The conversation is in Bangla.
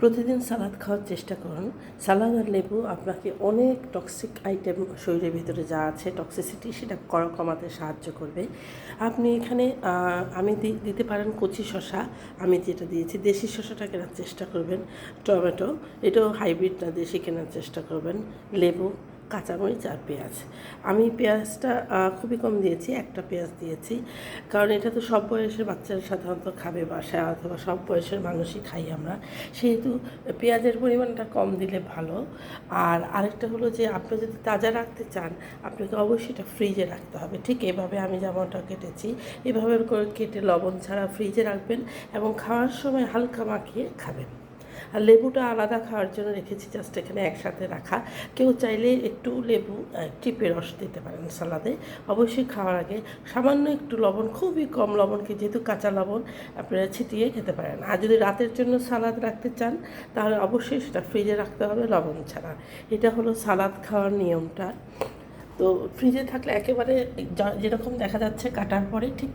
প্রতিদিন সালাদ খাওয়ার চেষ্টা করুন। সালাদ আর লেবু আপনাকে অনেক টক্সিক আইটেম শরীরের ভিতরে যা আছে টক্সিসিটি সেটা কমাতে সাহায্য করবে। আপনি এখানে আমি দিতে পারেন কচি শশা আমি যেটা দিয়েছি, দেশি শশাটা কেনার চেষ্টা করবেন। টমেটো, এটাও হাইব্রিড না, দেশি কেনার চেষ্টা করবেন। লেবু কাঁচামরিচ আর পেঁয়াজ। আমি পেঁয়াজটা খুবই কম দিয়েছি, একটা পেঁয়াজ দিয়েছি। কারণ এটা তো সব বয়সের বাচ্চারা সাধারণত খাবে বাসায় অথবা সব বয়সের মানুষই খাই আমরা। সেহেতু পেঁয়াজের পরিমাণটা কম দিলে ভালো। আর আরেকটা হলো যে, আপনি যদি তাজা রাখতে চান, আপনাকে অবশ্যই এটা ফ্রিজে রাখতে হবে। ঠিক এভাবে আমি যেমনটা কেটেছি, এভাবে করে কেটে লবণ ছাড়া ফ্রিজে রাখবেন এবং খাওয়ার সময় হালকা মাখিয়ে খাবেন। আর লেবুটা আলাদা খাওয়ার জন্য রেখেছি জাস্ট এখানে একসাথে রাখা। কেউ চাইলে একটু লেবু টিপে রস দিতে পারেন সালাদে। অবশ্যই খাওয়ার আগে সামান্য একটু লবণ, খুবই কম লবণকে যেহেতু কাঁচা লবণ আপনারা ছিটিয়ে খেতে পারেন। আর যদি রাতের জন্য সালাদ রাখতে চান, তাহলে অবশ্যই সেটা ফ্রিজে রাখতে হবে লবণ ছাড়া। এটা হলো সালাদ খাওয়ার নিয়মটা। তো ফ্রিজে থাকলে একেবারে যেরকম দেখা যাচ্ছে কাটার পরে ঠিক